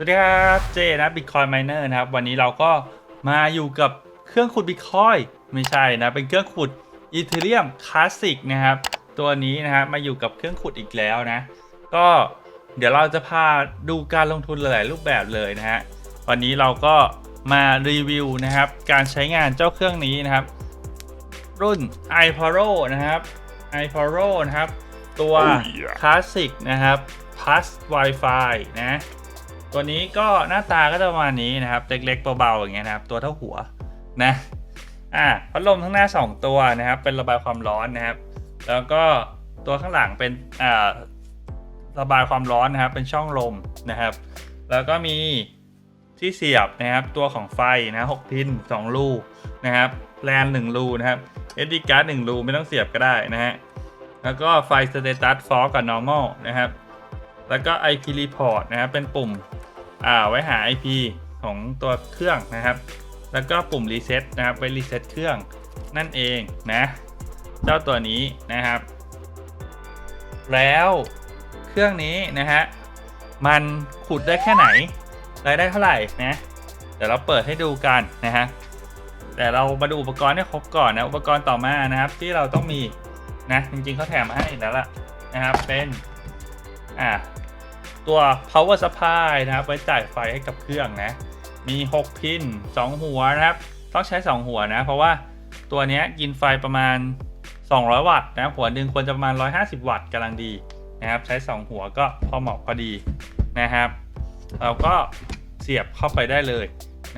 สวัสดีครับเจนะ Bitcoin Miner นะครับวันนี้เราก็มาอยู่กับเครื่องขุด Bitcoin ไม่ใช่นะเป็นเครื่องขุด Ethereum Classic นะครับตัวนี้นะครับมาอยู่กับเครื่องขุดอีกแล้วนะ ก็เดี๋ยวเราจะพาดูการลงทุนหลายๆรูปแบบเลยนะฮะวันนี้เราก็มารีวิวนะครับการใช้งานเจ้าเครื่องนี้นะครับ รุ่น iParo นะครับ iParo นะครับตัว Oh yeah คลาสสิกนะครับ plus Wi-Fi นะ ตัวนี้ก็หน้าตาก็จะประมาณนี้นะครับ เล็กๆเบาๆอย่างเงี้ยนะครับ ตัวเท่าหัวนะอ่าพัดลมทั้งหน้า 2 ตัวนะครับ เป็นระบายความร้อนนะครับ แล้วก็ตัวข้างหลังเป็นอ่าระบายความร้อนนะครับ เป็นช่องลมนะครับ แล้วก็มีที่เสียบนะครับ ตัวของไฟนะหกพิน2รูนะครับแลน1รูนะครับ SD card 1รูไม่ต้องเสียบก็ได้นะฮะแล้วก็ไฟ status for กับ normal นะครับ แล้วก็ IP report นะครับเป็นปุ่ม ไว้หา IP ของตัวเครื่องนะครับ แล้วก็ปุ่ม reset นะครับไว้ reset เครื่องนั่นเองนะ เจ้าตัวนี้นะครับ แล้วเครื่องนี้นะฮะมันขุดได้แค่ไหนรายได้เท่าไหร่นะเดี๋ยวเราเปิดให้ดูกันนะฮะแต่เรามาดูอุปกรณ์ให้ครบก่อนนะอุปกรณ์ต่อมานะครับ ที่เราต้องมีนะจริงๆเขาแถมมาให้แล้วล่ะนะครับเป็นอ่า ตัว power supply นะครับ ไว้จ่ายไฟให้กับเครื่องนะ มี 6 พิน 2 หัวนะครับ ต้องใช้ 2 หัวนะ เพราะว่าตัวนี้กินไฟประมาณ 200 วัตต์นะ หัวหนึ่งควรจะประมาณ 150 วัตต์กำลังดีนะครับ ใช้ 2 หัวก็พอเหมาะพอดีนะครับ เราก็เสียบเข้าไปได้เลย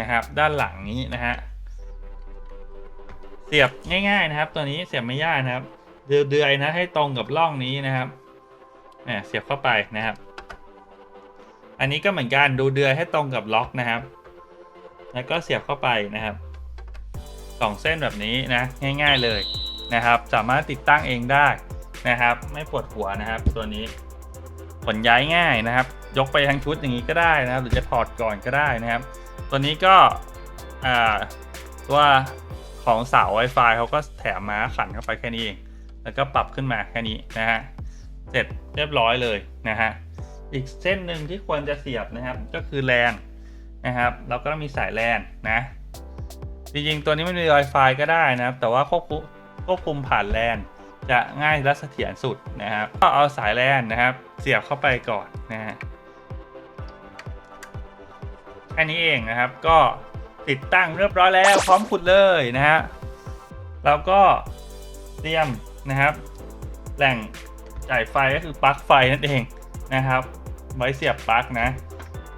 นะครับ ด้านหลังนี้นะฮะ เสียบง่าย ๆนะครับ ตัวนี้เสียบไม่ยากนะครับ เดือยๆนะให้ตรงกับร่องนี้นะครับอ่าเสียบเข้าไปนะครับ อันนี้ก็เหมือนกันดูเดือยให้ตรงกับล็อกนะครับ แล้วก็เสียบเข้าไปนะครับสองเส้นแบบนี้นะง่าย ๆเลยนะครับ สามารถติดตั้งเองได้นะครับ ไม่ปวดหัวนะครับ ตัวนี้ขนย้ายง่ายนะครับ ยกไปทั้งชุดอย่างนี้ก็ได้นะครับ หรือจะถอดก่อนก็ได้นะครับ ตัวนี้ก็อ่าตัวของเสา Wi-Fi เขาก็แถมมาขันเข้าไปแค่นี้เองแล้วก็ปรับขึ้นมาแค่นี้นะฮะเสร็จเรียบร้อยเลยนะฮะ อีกเส้นหนึ่งที่ควรจะเสียบนะครับ ก็คือแลนนะครับ เราก็ต้องมีสายแลนนะ จริงๆ ตัวนี้ไม่มี Wi-Fi ก็ได้นะครับ แต่ว่าควบคุมควบคุมผ่านแลนจะง่ายและเสถียรสุดนะครับ ก็เอาสายแลนนะครับ เสียบเข้าไปก่อนนะฮะแค่นี้เองนะครับ ก็ติดตั้งเรียบร้อยแล้วพร้อมขุดเลยนะฮะแล้วก็เตรียมนะครับ แหล่งจ่ายไฟก็คือปลั๊กไฟนั่นเองนะครับ ไว้เสียบปลั๊กนะ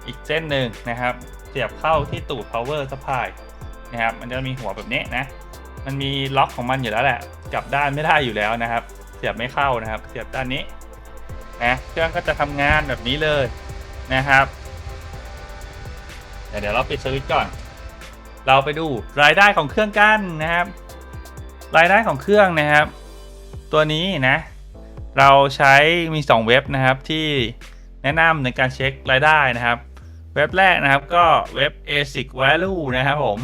อีกเส้นหนึ่งนะครับ เสียบเข้าที่ตูด power supply นะครับ มันจะมีหัวแบบนี้นะ มันมีล็อกของมันอยู่แล้วแหละ กลับด้านไม่ได้อยู่แล้วนะครับ เสียบไม่เข้านะครับ เสียบด้านนี้นะเครื่องก็จะทำงานแบบนี้เลยนะครับเดี๋ยวเราปิดสวิตช์ก่อน เราไปดูรายได้ของเครื่องกันนะครับ รายได้ของเครื่องนะครับ ตัวนี้นะ เราใช้มี 2 เว็บนะครับที่ แนะนำในการเช็ครายได้นะครับ เว็บแรกนะครับก็เว็บ ASIC Value นะครับผม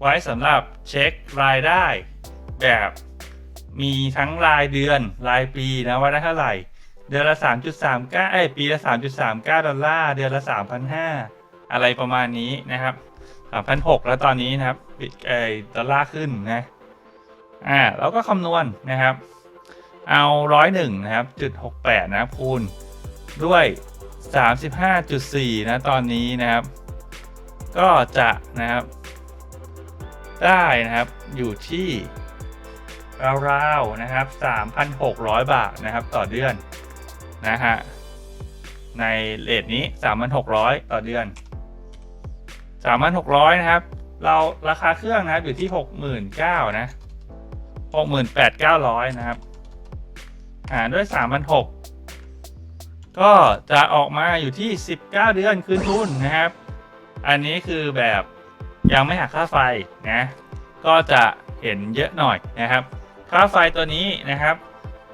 ไว้สำหรับเช็ครายได้ แบบมีทั้งรายเดือนรายปีนะว่าได้เท่าไหร่ เดือนละ 3.39เอ้ปีละ 3.39 ดอลลาร์ เดือนละ 3,500 อะไรประมาณนี้นะครับ3,600 แล้วตอนนี้นะครับเอ้ดอลลาร์ขึ้นนะอ่าแล้วก็คำนวณนะครับ เอาร้อยหนึ่งนะครับจุดหกแปดนะครับคูณด้วย สามสิบห้าจุดสี่นะตอนนี้นะครับ ก็จะนะครับ ได้นะครับอยู่ที่ราวๆนะครับสามพันหกร้อยบาทนะครับต่อเดือนนะฮะในเลทนี้สามพันหกร้อยต่อเดือนสามพันหกร้อยนะครับ เราราคาเครื่องนะครับอยู่ที่หกหมื่นเก้านะหกหมื่นแปดเก้าร้อยนะครับหารด้วย 3,600 ก็จะออกมาอยู่ที่ 19 เดือนคืนทุนนะครับ อันนี้คือแบบยังไม่หักค่าไฟนะ ก็จะเห็นเยอะหน่อยนะครับ ค่าไฟตัวนี้นะครับ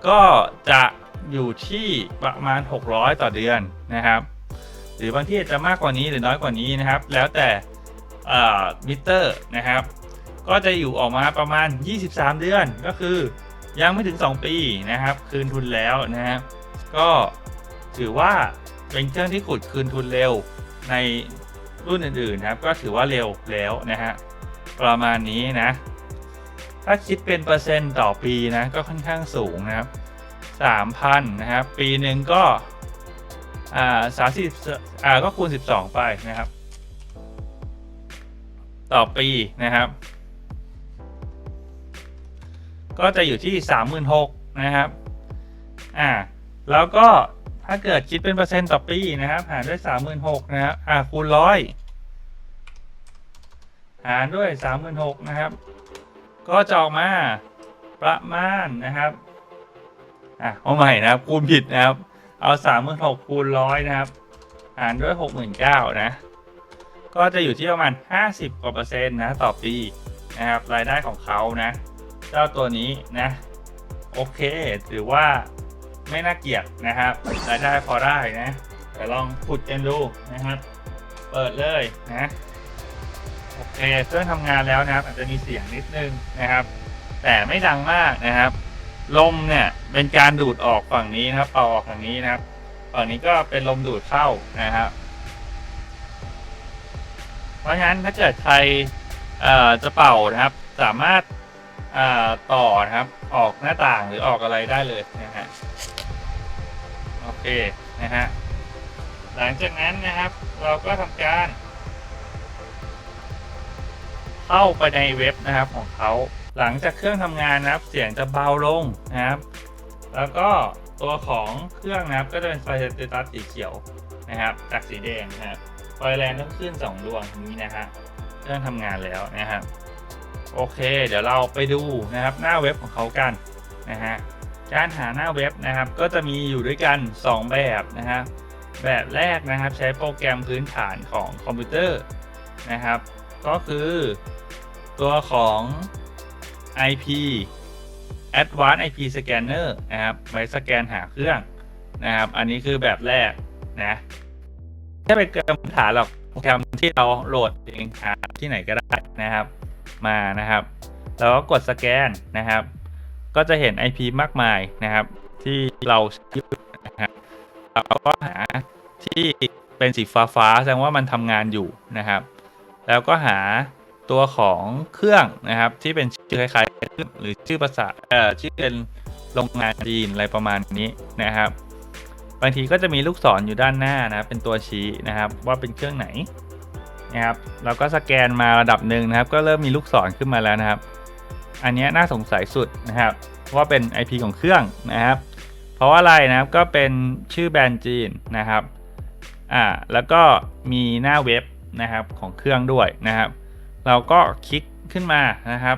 ก็จะอยู่ที่ประมาณ 600 ต่อเดือนนะครับ หรือบางที่อาจจะมากกว่านี้หรือน้อยกว่านี้นะครับ แล้วแต่มิเตอร์นะครับ ก็จะอยู่ออกมาประมาณ 23 เดือนก็คือยังไม่ถึง 2 ปีนะครับ คืนทุนแล้วนะครับก็ ถือว่าเป็นเครื่องที่ขุดคืนทุนเร็วในรุ่นอื่นๆนะครับก็ถือว่าเร็วแล้วนะฮะประมาณนี้นะ ถ้าคิดเป็นเปอร์เซ็นต์ต่อปีนะก็ค่อนข้างสูงนะครับ3,000นะครับ ปีหนึ่งก็อ่า30อ่าก็คูณ12ไปนะครับ ต่อปีนะครับ ก็จะอยู่ที่36,000นะครับอ่าแล้วก็ ถ้าเกิดคิดเป็นเปอร์เซ็นต์ต่อปีนะครับ หารด้วย36,000นหกนะครับ อ่าคูณร้อยหารด้วย36,000นหกนะครับ ก็จะออกมาประมาณนะครับ อะเอาใหม่นะครับ คูณผิดนะครับ เอา36,000คูณร้อยนะครับ หารด้วย69,000นเก้านะ ก็จะอยู่ที่ประมาณ50กว่าเปอร์เซ็นต์นะต่อปีนะครับ รายได้ของเขานะ เจ้าตัวนี้นะ โอเคถือว่า ไม่น่าเกลียดนะครับรายได้พอได้นะแต่ลองขุดกันดูนะครับ เปิดเลยนะโอเคเครื่องทำงานแล้วนะครับ อาจจะมีเสียงนิดนึงนะครับ แต่ไม่ดังมากนะครับ ลมเนี่ยเป็นการดูดออกฝั่งนี้นะครับเป่าออกฝั่งนี้นะครับฝั่งนี้ก็เป็นลมดูดเข้านะครับ เพราะฉะนั้นถ้าเกิดใครเอ่อจะเป่านะครับ สามารถอ่อต่อนะครับ ออกหน้าต่างหรือออกอะไรได้เลยนะฮะ เคนะฮะหลังจากนั้นนะครับเราก็ทำการ เข้าไปในเว็บนะครับของเขาหลังจากเครื่องทำงานนะครับ เสียงจะเบาลงนะครับ แล้วก็ตัวของเครื่องนะครับก็จะเป็นไฟสเตตัสสีเขียวนะครับ จากสีแดงนะครับไฟแรงต้องขึ้น2ดวงนี้นะฮะเครื่องทำงานแล้วนะครับ โอเค เดี๋ยวเราไปดูนะครับ หน้าเว็บของเขากันนะฮะ การหาหน้าเว็บนะครับก็จะมีอยู่ด้วยกัน 2 แบบนะครับแบบแรกนะครับใช้โปรแกรมพื้นฐานของคอมพิวเตอร์นะครับ ก็คือตัวของ IP Advanced IP Scanner นะครับไว้สแกนหาเครื่องนะครับ อันนี้คือแบบแรกนะไม่เป็นโปรแกรมฐานหรอกโปรแกรมที่เราโหลดเองหาที่ไหนก็ได้นะครับ มานะครับ แล้วก็กดสแกนนะครับ ก็จะเห็น IP มากมายนะครับ ที่เราใช้อนะครับเราก็หาที่เป็นสีฟ้าฟ้าๆแสดงว่ามันทำงานอยู่นะครับ แล้วก็หาตัวของเครื่องนะครับ ที่เป็นชื่อคล้ายๆหรือชื่อภาษาเอ่อชื่อเป็นโรงงานจีนอะไรประมาณนี้นะครับ บางทีก็จะมีลูกศรออยู่ด้านหน้านะเป็นตัวชี้นะครับ ว่าเป็นเครื่องไหนนะครับเราก็สแกนมาระดับหนึ่งนะครับ ก็เริ่มมีลูกศรขึ้นมาแล้วนะครับ อันนี้น่าสงสัยสุดนะครับว่าเป็น IP ของเครื่องนะครับ เพราะว่าอะไรนะครับก็เป็นชื่อแบรนด์จีนนะครับอ่าแล้วก็มีหน้าเว็บนะครับของเครื่องด้วยนะครับ เราก็คลิกขึ้นมานะครับ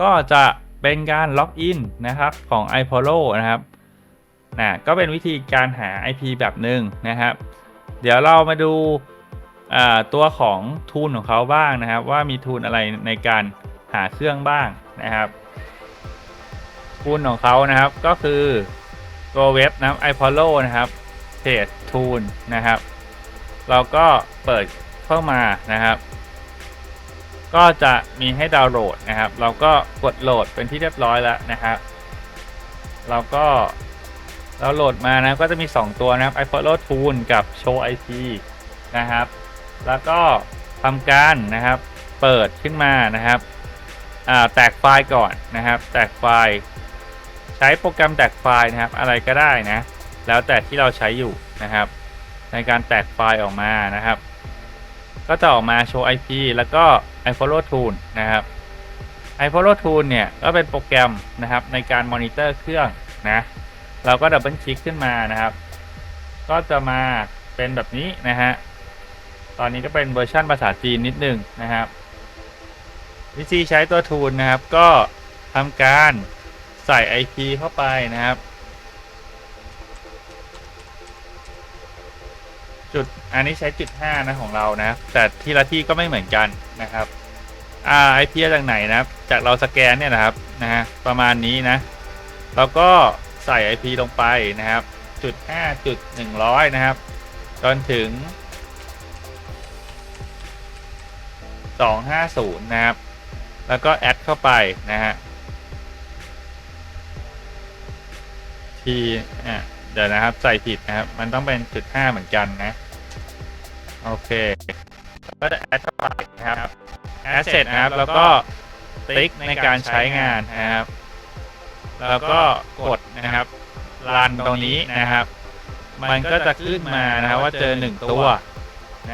ก็จะเป็นการล็อกอินนะครับของ iPollo นะครับนะก็เป็นวิธีการหา IP แบบหนึ่งนะครับ เดี๋ยวเรามาดูอ่าตัวของทูลของเขาบ้างนะครับ ว่ามีทูลอะไรในการหาเครื่องบ้าง นะครับทูลของเขานะครับก็คือตัวเว็บนะครับ iPolo นะครับเพจทูลนะครับ เราก็เปิดเข้ามานะครับ ก็จะมีให้ดาวน์โหลดนะครับ เราก็กดโหลดเป็นที่เรียบร้อยแล้วนะครับ เราก็เราโหลดมานะก็จะมี 2 ตัวนะครับ iPollo Tool กับ Show IP นะครับ แล้วก็ทำการนะครับ เปิดขึ้นมานะครับ แตกไฟล์ก่อนนะครับ แตกไฟล์ ใช้โปรแกรมแตกไฟล์นะครับ อะไรก็ได้นะ แล้วแต่ที่เราใช้อยู่นะครับ ในการแตกไฟล์ออกมานะครับ ก็จะออกมาโชว์ IP แล้วก็ iFollow Tool นะครับ iFollow Tool เนี่ยก็เป็นโปรแกรมนะครับในการมอนิเตอร์เครื่องนะเราก็ดับเบิลคลิกขึ้นมานะครับ ก็จะมาเป็นแบบนี้นะฮะ ตอนนี้ก็เป็นเวอร์ชันภาษาจีนนิดนึงนะครับ วิธีใช้ตัว Tool นะครับ ก็ทำการใส่ IP เข้าไปนะครับ จุดอันนี้ใช้จุด5นะของเรานะแต่ที่ละที่ก็ไม่เหมือนกันนะครับอ่า IP จากไหนนะครับ จากเราสแกนเนี่ยนะครับนะฮะประมาณนี้นะแล้วก็ใส่ IP ลงไปนะครับจุด5จุด100 นะครับ จนถึง 250 นะครับ แล้วก็แอดเข้าไปนะฮะทีอะเดี๋ยวนะครับใส่ผิดนะครับ มันต้องเป็นจุด5เหมือนกันนะ โอเค ก็จะ add เข้าไปนะครับ add เสร็จนะครับ แล้วก็ติ๊กในการใช้งานนะครับ แล้วก็กดนะครับรันตรงนี้นะครับ มันก็จะขึ้นมานะครับว่าเจอหนึ่งตัว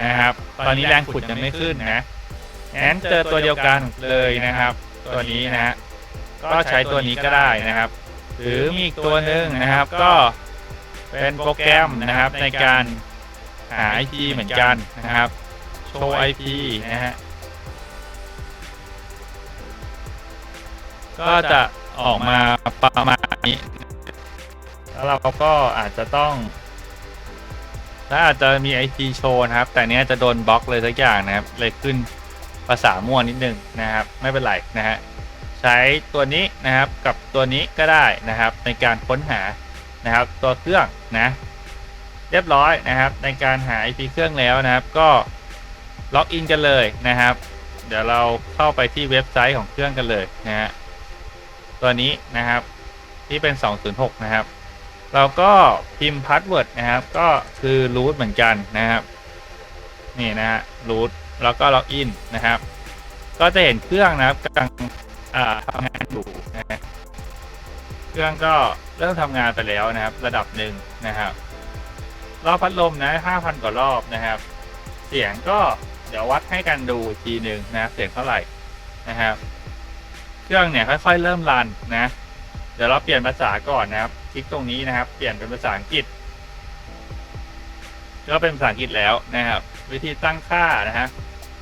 นะครับ ตอนนี้แรงขุดยังไม่ขึ้นนะ งั้นเจอตัวเดียวกันเลยนะครับ ตัวนี้นะฮะก็ใช้ตัวนี้ก็ได้นะครับ หรือมีอีกตัวหนึ่งนะครับก็เป็นโปรแกรมนะครับในการหา IP เหมือนกันนะครับ โชว์ IP นะฮะก็จะออกมาประมาณนี้ แล้วเราก็อาจจะต้อง ถ้าอาจจะมี IP โชว์นะครับ แต่เนี้ยจะโดนบล็อกเลยสักอย่างนะครับ เลยขึ้น ภาษามั่วนิดนึงนะครับ ไม่เป็นไรนะฮะใช้ตัวนี้นะครับกับตัวนี้ก็ได้นะครับ ในการค้นหานะครับ ตัวเครื่องนะเรียบร้อยนะครับ ในการหา IP เครื่องแล้วนะครับ ก็ล็อกอินกันเลยนะครับ เดี๋ยวเราเข้าไปที่เว็บไซต์ของเครื่องกันเลยนะฮะตัวนี้นะครับที่เป็น 206 นะครับ เราก็พิมพ์พาสเวิร์ดนะครับ ก็คือ root เหมือนกันนะครับ นี่นะฮะ root แล้วก็ล็อกอินนะครับ ก็จะเห็นเครื่องนะครับกำลังทำงานอยู่นะเครื่องก็เริ่มทำงานไปแล้วนะครับ ระดับหนึ่งนะครับ รอบพัดลมนะ5,000 กว่ารอบนะครับ เสียงก็เดี๋ยววัดให้กันดูทีหนึ่งนะครับเสียงเท่าไหร่นะครับ เครื่องเนี่ยค่อยๆเริ่มรันนะ เดี๋ยวเราเปลี่ยนภาษาก่อนนะครับ คลิกตรงนี้นะครับ เปลี่ยนเป็นภาษาอังกฤษก็เป็นภาษาอังกฤษแล้วนะครับ วิธีตั้งค่านะฮะ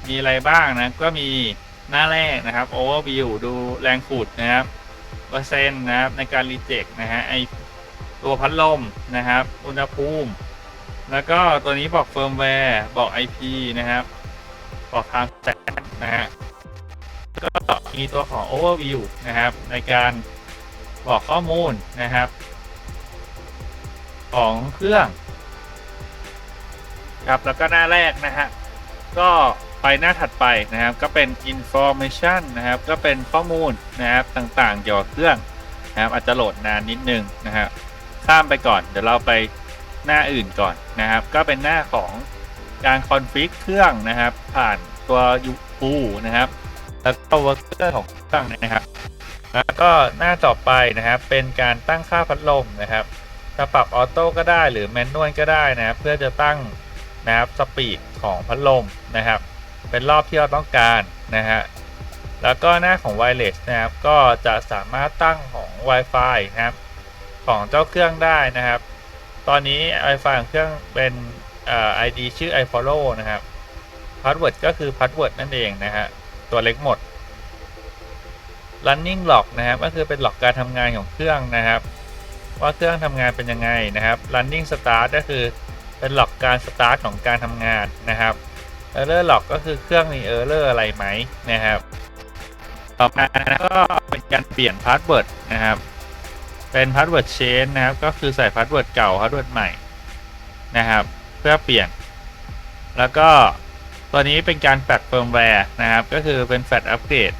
มีอะไรบ้างนะ ก็มีหน้าแรกนะครับ overview ดูแรงขูดนะครับเปอร์เซ็นต์นะครับในการรีเจ็คนะฮะไอตัวพัดลมนะครับ อุณหภูมิ แล้วก็ตัวนี้บอกเฟิร์มแวร์บอก IP นะครับ บอกทางแสงนะฮะก็มีตัวของ overview นะครับ ในการบอกข้อมูลนะครับ ของเครื่อง ครับแล้วก็หน้าแรกนะฮะก็ ไปหน้าถัดไปนะครับ ก็เป็น information นะครับ ก็เป็นข้อมูลนะครับต่างๆเกี่ยวกับเครื่องนะครับ อาจจะโหลดนานนิดนึงนะครับ ข้ามไปก่อน เดี๋ยวเราไปหน้าอื่นก่อนนะครับ ก็เป็นหน้าของการคอนฟิกเครื่องนะครับ ผ่านตัว u นะครับ แล้วก็ worker ของเครื่องนะครับแล้วก็หน้าต่อไปนะครับ เป็นการตั้งค่าพัดลมนะครับจะปรับออโต้ก็ได้หรือแมนนวลก็ได้นะครับ เพื่อจะตั้งนะครับสปีดของพัดลมนะครับ เป็นรอบที่เราต้องการนะฮะ แล้วก็หน้าของ wireless นะครับ ก็จะสามารถตั้งของ Wi-Fi นะครับ ของเจ้าเครื่องได้นะครับ ตอนนี้ Wi-Fi ของเครื่องเป็นเอ่อ ID ชื่อ iFollow นะครับ Password ก็คือ Password นั่นเองนะฮะ ตัวเล็กหมด running log นะครับ ก็คือเป็นหลอกการทำงานของเครื่องนะครับ ว่าเครื่องทำงานเป็นยังไงนะครับ running start ก็คือเป็นหลอกการ start ของการทำงานนะครับ error log ก็คือเครื่องมี error อร์อะไรไหมนะครับ ต่อมาก็เป็นการเปลี่ยน password นะครับ เป็น password change นะครับ ก็คือใส่ password เก่า password ใหม่นะครับ เพื่อเปลี่ยน แล้วก็ตัวนี้เป็นการแฟดเฟิร์มแวร์นะครับ ก็คือเป็นแฟดอัปเกรด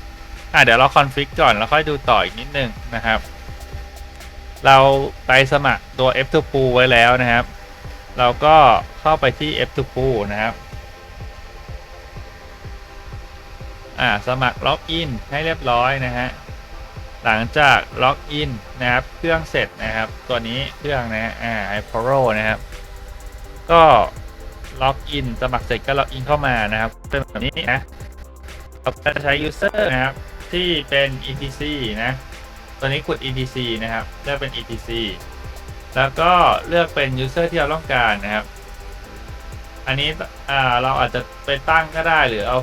อะเดี๋ยวเราคอนฟิกก่อนแล้วค่อยดูต่ออีกนิดนึงนะครับ เราไปสมัครตัว F2 Pool ไว้แล้วนะครับ เราก็เข้าไปที่ F2 Pool นะครับ อ่าสมัครล็อกอินให้เรียบร้อยนะฮะหลังจากล็อกอินนะครับเครื่องเสร็จนะครับ ตัวนี้เครื่องนะฮะอ่า iPro นะครับ ก็ล็อกอินสมัครเสร็จก็ล็อกอินเข้ามานะครับ เป็นแบบนี้นะเราจะใช้ user นะครับ ที่เป็น etc นะ ตัวนี้กด etc นะครับเลือกเป็น etc แล้วก็เลือกเป็น user ที่เราต้องการนะครับ อันนี้อ่าเราอาจจะไปตั้งก็ได้หรือเอา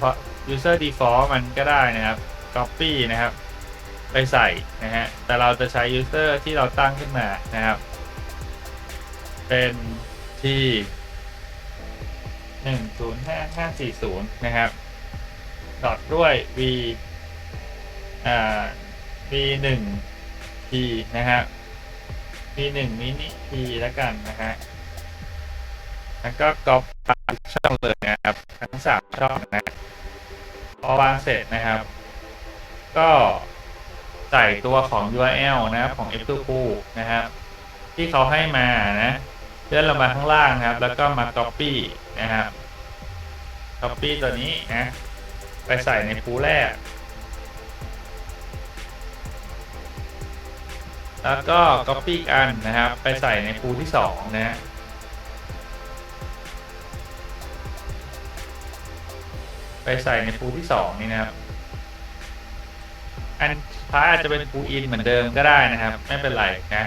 user default มันก็ได้นะครับ copy นะครับ ไปใส่นะฮะ แต่เราจะใช้ user ที่เราตั้งขึ้นมานะครับ เป็นที่หนึ่งศูนย์ห้าห้าสี่ศูนย์นะครับดอทด้วย v อ่า v หนึ่ง p นะฮะ v หนึ่งมินิ p แล้วกันนะฮะแล้วก็ก๊อปช่องเลยนะครับ ทั้งสามช่องนะ พอวางเสร็จนะครับ ก็ใส่ตัวของ URL นะครับของ F2P นะครับ ที่เขาให้มานะเลื่อนลงมาข้างล่างนะครับ แล้วก็มา Copy นะครับ copy ตัวนี้นะไปใส่ในพูแรก แล้วก็ copy อีกอันนะครับ ไปใส่ในพูที่สองนะ ไปใส่ในพูที่สองนี่นะครับ อันท้ายอาจจะเป็นพูอินเหมือนเดิมก็ได้นะครับ ไม่เป็นไรนะ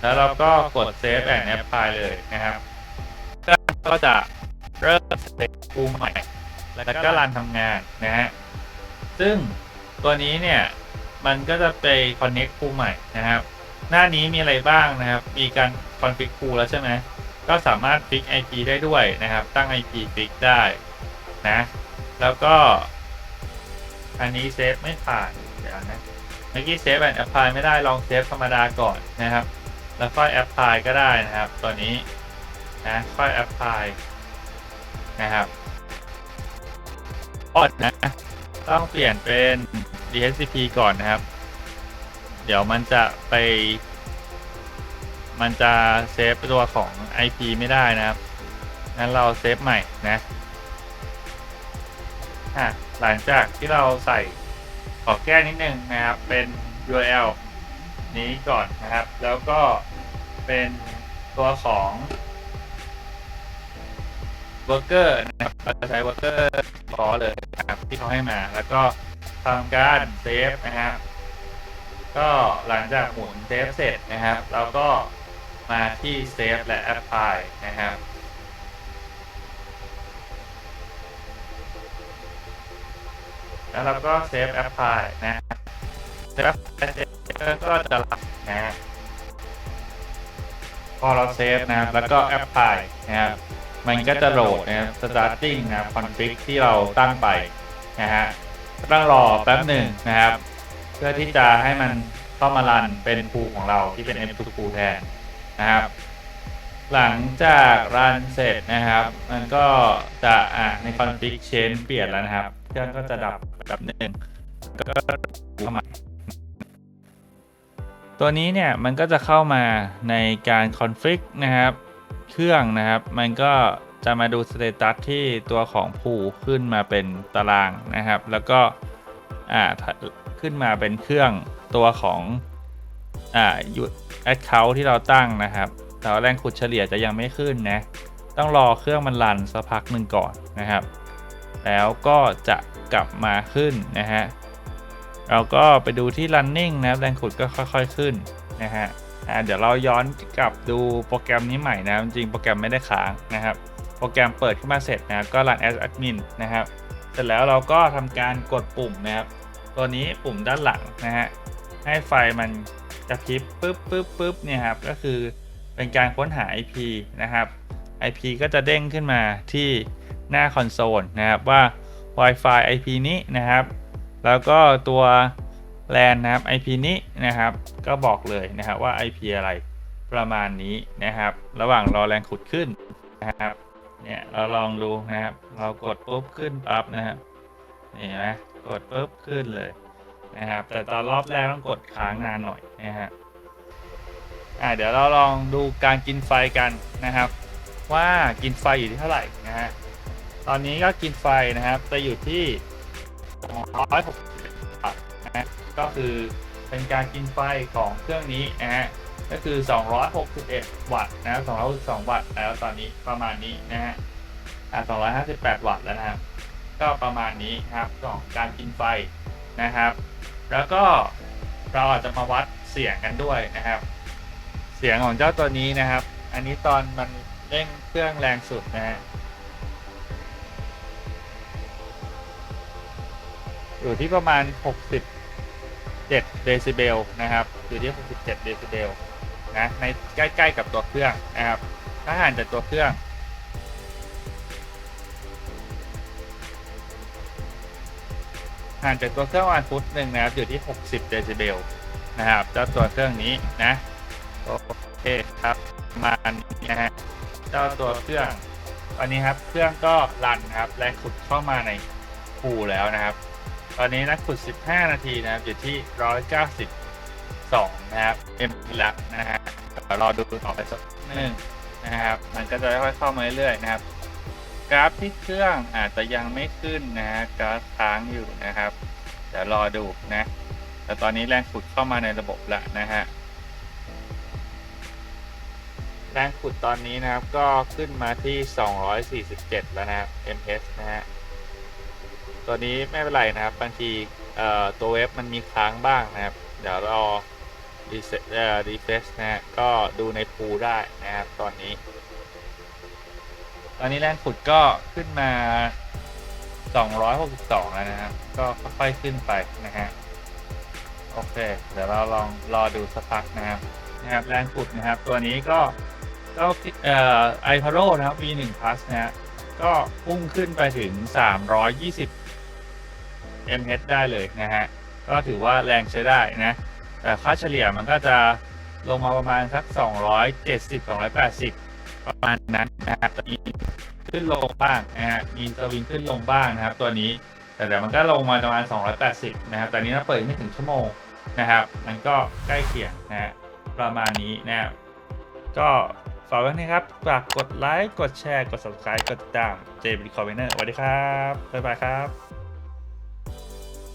แล้วเราก็กด save and apply เลยนะครับ ก็จะเริ่มเซตพูใหม่ แล้วก็รันทำงานนะฮะ ซึ่งตัวนี้เนี่ย มันก็จะไป connect พูใหม่นะครับ หน้านี้มีอะไรบ้างนะครับ มีการ config พูแล้วใช่ไหมก็สามารถ fix IP ได้ด้วยนะครับ ตั้ง IP fix ได้นะ แล้วก็ อันนี้เซฟไม่ผ่านเดี๋ยวนะเมื่อกี้เซฟแอนแอปพลายไม่ได้ลองเซฟธรรมดาก่อนนะครับ แล้วค่อยแอปพลายก็ได้นะครับ ตัวนี้นะค่อยแอปพลายนะครับอดนะต้องเปลี่ยนเป็น DHCP ก่อนนะครับ เดี๋ยวมันจะไป มันจะเซฟตัวของ IP ไม่ได้นะครับ งั้นเราเซฟใหม่นะ อะหลังจากที่เราใส่ขอแก้นิดนึงนะครับ เป็น URL นี้ก่อนนะครับ แล้วก็เป็นตัวของ worker นะครับเราจะใช้ worker รอเลยนะครับที่เขาให้มา แล้วก็ทำการเซฟนะครับก็หลังจากหมุนเซฟเสร็จนะครับ เราก็มาที่เซฟและ apply นะครับ แล้วเราก็เซฟ apply นะเซฟ apply เสร็จก็จะรับนะพอเราเซฟนะครับ แล้วก็ apply นะครับ มันก็จะโหลดนะครับ starting นะครับ config ที่เราตั้งไปนะฮะต้องรอแป๊บหนึ่งนะครับ เพื่อที่จะให้มันเข้ามารันเป็นพูของเราที่เป็น M2 พูแทนนะครับ หลังจากรันเสร็จนะครับ มันก็จะอะใน config change เปลี่ยนแล้วนะครับ เครื่องก็จะดับ แบบหนึ่งก็เข้ามาตัวนี้เนี่ยมันก็จะเข้ามาในการ config นะครับ เครื่องนะครับ มันก็จะมาดูสเตตัสที่ตัวของผู้ขึ้นมาเป็นตารางนะครับ แล้วก็อ่าขึ้นมาเป็นเครื่องตัวของอ่ายูแอดเคาที่เราตั้งนะครับแต่ว่าแรงขุดเฉลี่ยจะยังไม่ขึ้นนะ ต้องรอเครื่องมันรันสักพักหนึ่งก่อนนะครับ แล้วก็จะกลับมาขึ้นนะฮะเราก็ไปดูที่ running นะครับแรงขุดก็ค่อยๆขึ้นนะฮะเดี๋ยวเราย้อนกลับดูโปรแกรมนี้ใหม่นะจริงโปรแกรมไม่ได้ค้างนะครับ โปรแกรมเปิดขึ้นมาเสร็จนะครับก็ run as admin นะครับเสร็จแล้วเราก็ทำการกดปุ่มนะครับ ตัวนี้ปุ่มด้านหลังนะฮะให้ไฟมันกระพริบปึ๊บปึ๊บปึ๊บเนี่ยครับก็คือเป็นการค้นหา IP นะครับ IP ก็จะเด้งขึ้นมาที่ หน้าคอนโซลนะครับว่า Wi-Fi IP นี้นะครับ แล้วก็ตัว LAN นะครับ IP นี้นะครับ ก็บอกเลยนะครับว่า IP อะไรประมาณนี้นะครับ ระหว่างรอแรงขุดขึ้นนะครับเนี่ยเราลองดูนะครับ เรากดปุ๊บขึ้นปั๊บนะครับนี่นะกดปุ๊บขึ้นเลยนะครับ แต่ตอนรอบแรกต้องกดค้างนานหน่อยนะฮะอ่าเดี๋ยวเราลองดูการกินไฟกันนะครับ ว่ากินไฟอยู่ที่เท่าไหร่นะฮะ ตอนนี้ก็กินไฟนะครับ จะอยู่ที่160วัตต์นะฮะก็คือเป็นการกินไฟของเครื่องนี้นะฮะก็คือ 261 วัตต์นะครับ262 วัตต์แล้วตอนนี้ประมาณนี้นะฮะอ่า258 วัตต์แล้วนะครับ ก็ประมาณนี้ครับของการกินไฟนะครับ แล้วก็เราอาจจะมาวัดเสียงกันด้วยนะครับ เสียงของเจ้าตัวนี้นะครับ อันนี้ตอนมันเร่งเครื่องแรงสุดนะฮะ อยู่ที่ประมาณ 67 เดซิเบลนะครับ อยู่ที่ 67 เดซิเบลนะในใกล้ๆกับตัวเครื่องนะครับ ถ้าห่างจากตัวเครื่อง ห่างจากตัวเครื่องประมาณฟุตหนึ่งนะครับอยู่ที่ 60 เดซิเบลนะครับเจ้าตัวเครื่องนี้นะโอเคครับประมาณนี้นะฮะเจ้าตัวเครื่องตอนนี้ครับเครื่องก็รันนะครับแรงขุดเข้ามาในภูแล้วนะครับ ตอนนี้นักขุด 15 นาทีนะครับ อยู่ที่ 192 นะครับ M แล้วนะฮะเดี๋ยวรอดูต่อไปสักนิดนึงนะครับ มันก็จะค่อยๆเข้ามาเรื่อยๆนะครับ กราฟที่เครื่องอาจจะยังไม่ขึ้นนะฮะกราฟค้างอยู่นะครับ เดี๋ยวรอดูนะ แต่ตอนนี้แรงขุดเข้ามาในระบบแล้วนะฮะ แรงขุดตอนนี้นะครับก็ขึ้นมาที่ 247 แล้วนะครับ ms นะฮะ ตัวนี้ไม่เป็นไรนะครับ บางทีตัวเว็บมันมีค้างบ้างนะครับ เดี๋ยวรอรีเซ็ตรีเฟซนะฮะก็ดูในพูได้นะครับตอนนี้ ตอนนี้แรงขุดก็ขึ้นมา 262 แล้วนะครับ ก็ค่อยๆขึ้นไปนะฮะ โอเค เดี๋ยวเราลองรอดูสักพักนะครับนะครับแรงขุดนะครับ ตัวนี้ก็ก็เอ่อไอพาโรนะครับ V1 Plus นะฮะก็พุ่งขึ้นไปถึง 320 mH ได้เลยนะฮะ ก็ถือว่าแรงใช้ได้นะ แต่ค่าเฉลี่ยมันก็จะลงมาประมาณสัก 270 280 ประมาณนั้นนะครับตอนนี้ขึ้นลงบ้างนะฮะ มีสวิงขึ้นลงบ้างนะครับ ตัวนี้ แต่เดี๋ยวมันก็ลงมาประมาณ 280 นะครับ แต่นี้เราเปิดไม่ถึงชั่วโมงนะครับ มันก็ใกล้เคียงนะฮะ ประมาณนี้นะครับก็ฝากไว้นะครับฝากกดไลค์ กดแชร์ กด subscribe กดติดตาม j b c o m m e n t สวัสดีครับ บ๊ายบายครับ